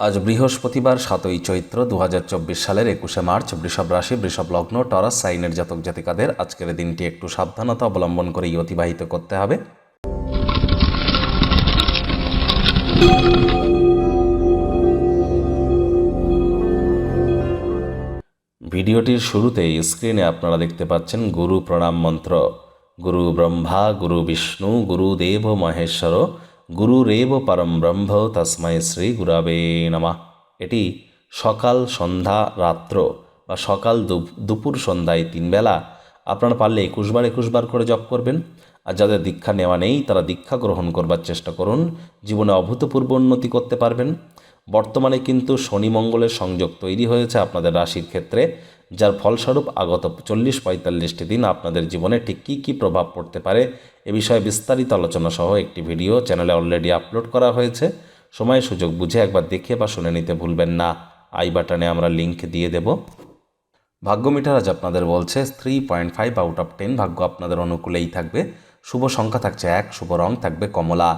আজ বৃহস্পতিবার, সাতই চৈত্র দু হাজার চব্বিশ সালের একুশে মার্চ, বৃষভ রাশি, বৃষভ লগ্ন, টরাস, সাইনের জাতক জাতিকাদের আজকের দিনটি একটু সাবধানতা অবলম্বন করেই অতিবাহিত করতে হবে। ভিডিওটির শুরুতেই স্ক্রিনে আপনারা দেখতে পাচ্ছেন গুরু প্রণাম মন্ত্র। গুরু ব্রহ্মা, গুরু বিষ্ণু, গুরু দেব মহেশ্বর গুরু রেব পরম ব্রহ্ম তস্মৈ শ্রী গুরাবে নমা। এটি সকাল সন্ধ্যা রাত্র বা সকাল দুপুর সন্ধ্যায় তিন বেলা। আপনারা পারলে একুশবার একুশবার করে জপ করবেন। আর যাদের দীক্ষা নেওয়া নেই, তারা দীক্ষা গ্রহণ করবার চেষ্টা করুন। জীবনে অভূতপূর্ব উন্নতি করতে পারবেন। বর্তমানে কিন্তু শনি মঙ্গলের সংযোগ তৈরি হয়েছে আপনাদের রাশির ক্ষেত্রে। যার ফলস্বরূপ আগত চল্লিশ পঁয়তাল্লিশটি দিন আপনাদের জীবনে ঠিক কী কী প্রভাব পড়তে পারে এ বিষয়ে বিস্তারিত আলোচনা সহ একটি ভিডিও চ্যানেলে অলরেডি আপলোড করা হয়েছে। সময় সুযোগ বুঝে একবার দেখে বা শুনে নিতে ভুলবেন না। আই বাটনে আমরা লিংক দিয়ে দেব। ভাগ্য মিটার আজ আপনাদের বলছে three point five out of ten ভাগ্য আপনাদের অনুকূলেই থাকবে। শুভ সংখ্যা থাকছে এক, শুভ রং থাকবে কমলা।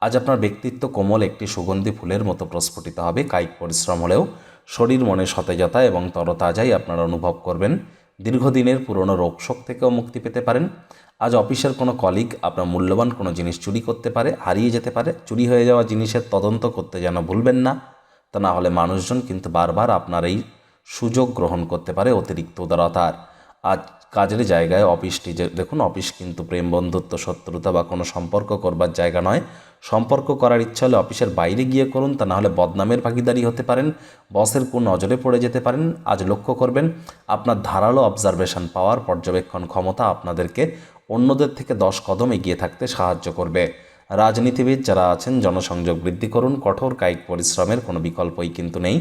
আজ আপনার ব্যক্তিত্ব কোমল একটি সুগন্ধি ফুলের মতো প্রস্ফুটিত হবে। কায়িক পরিশ্রম হলেও শরীর মনে সতেজতা এবং তরতাজাই আপনারা অনুভব করবেন। দীর্ঘদিনের পুরনো রোগশোক থেকেও মুক্তি পেতে পারেন। আজ অফিসের কোনো কলিগ আপনার মূল্যবান কোনো জিনিস চুরি করতে পারে, হারিয়ে যেতে পারে, চুরি হয়ে যাওয়া জিনিসের তদন্ত করতে যেন ভুলবেন না। তা না হলে মানুষজন কিন্তু বারবার আপনার এই সুযোগ গ্রহণ করতে পারে অতিরিক্ত উদারতার আজ কাজের জায়গায় অফিসটি যে, দেখুন, অফিস কিন্তু প্রেম, বন্ধুত্ব, শত্রুতা বা কোনো সম্পর্ক করবার জায়গা নয়। সম্পর্ক করার ইচ্ছা হলে অফিসের বাইরে গিয়ে করুন, তা নাহলে বদনামের ভাগিদারি হতে পারেন, বসের কোন নজরে পড়ে যেতে পারেন। আজ লক্ষ্য করবেন, আপনার ধারালো অবজারভেশন পাওয়ার পর্যবেক্ষণ ক্ষমতা আপনাদেরকে অন্যদের থেকে দশ কদম এগিয়ে থাকতে সাহায্য করবে। রাজনীতিবিদ যারা আছেন, জনসংযোগ বৃদ্ধি করুন, কঠোর কায়িক পরিশ্রমের কোনো বিকল্পই কিন্তু নেই।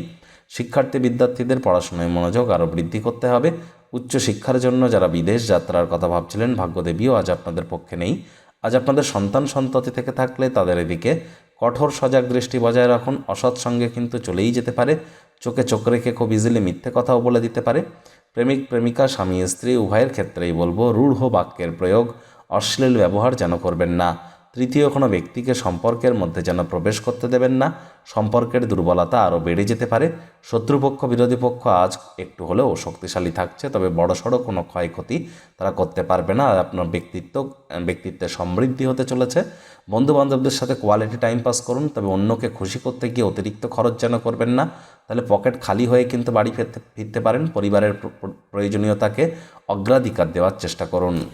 শিক্ষার্থী, বিদ্যার্থীদের পড়াশোনায় মনোযোগ আরও বৃদ্ধি করতে হবে। উচ্চ শিক্ষার জন্য যারা বিদেশ যাত্রার কথা ভাবছিলেন, ভাগ্যদেবীও আজ আপনাদের পক্ষে নেই। আজ আপনাদের সন্তান সন্ততি থেকে থাকলে তাদের এদিকে কঠোর সজাগ দৃষ্টি বজায় রাখুন। অসৎ সঙ্গে কিন্তু চলেই যেতে পারে। চোখে চোখ রেখে খুব ইজিলি মিথ্যে কথাও বলে দিতে পারে। প্রেমিক, প্রেমিকা, স্বামী, স্ত্রী, উভয়ের ক্ষেত্রেই বলব, রূঢ় বাক্যের প্রয়োগ, অশ্লীল ব্যবহার যেন করবেন না। তৃতীয় কোনো ব্যক্তিকে সম্পর্কের মধ্যে যেন প্রবেশ করতে দেবেন না, সম্পর্কের দুর্বলতা আরও বেড়ে যেতে পারে। শত্রুপক্ষ, বিরোধী পক্ষ আজ একটু হলেও শক্তিশালী থাকছে, তবে বড়সড় কোনো ক্ষয়ক্ষতি তারা করতে পারবে না। আর আপনার ব্যক্তিত্ব ব্যক্তিত্বে সমৃদ্ধি হতে চলেছে। বন্ধু বান্ধবদের সাথে কোয়ালিটি টাইম পাস করুন, তবে অন্যকে খুশি করতে গিয়ে অতিরিক্ত খরচ যেন করবেন না। তাহলে পকেট খালি হয়ে কিন্তু বাড়ি ফিরতে ফিরতে পারেন। পরিবারের প্র- প্র- প্রয়োজনীয়তাকে অগ্রাধিকার দেওয়ার চেষ্টা করুন।